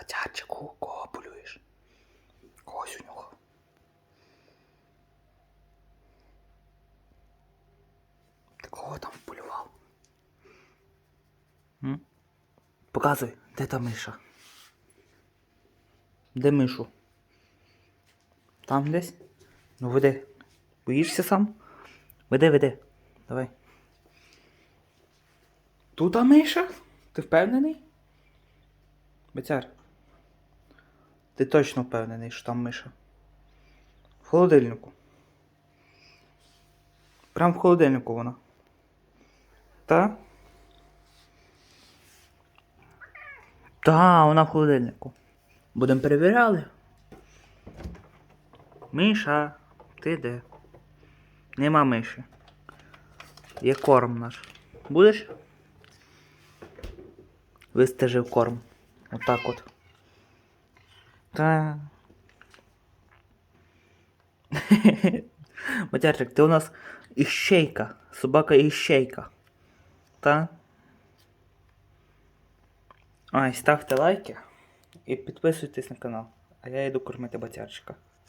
Батярчику, кого полюєш? Когось у нього. Ти кого там полював? М? Показуй, де та миша? Де мишу? Там десь? Ну веди. Боїшся сам? Веди, веди. Давай. Тут а миша? Ти впевнений? Бетяр. Ти точно впевнений, що там миша? В холодильнику. Прям в холодильнику вона. Та? Та, вона в холодильнику. Будемо перевіряли. Миша, ти де? Нема миші. Є корм наш. Будеш? Вистежив корм. Отак от. Та. Матячик, ти у нас іщейка. Собака іщейка. Та? Ай, ставте лайки і підписуйтесь на канал. А я йду кормити батярчика.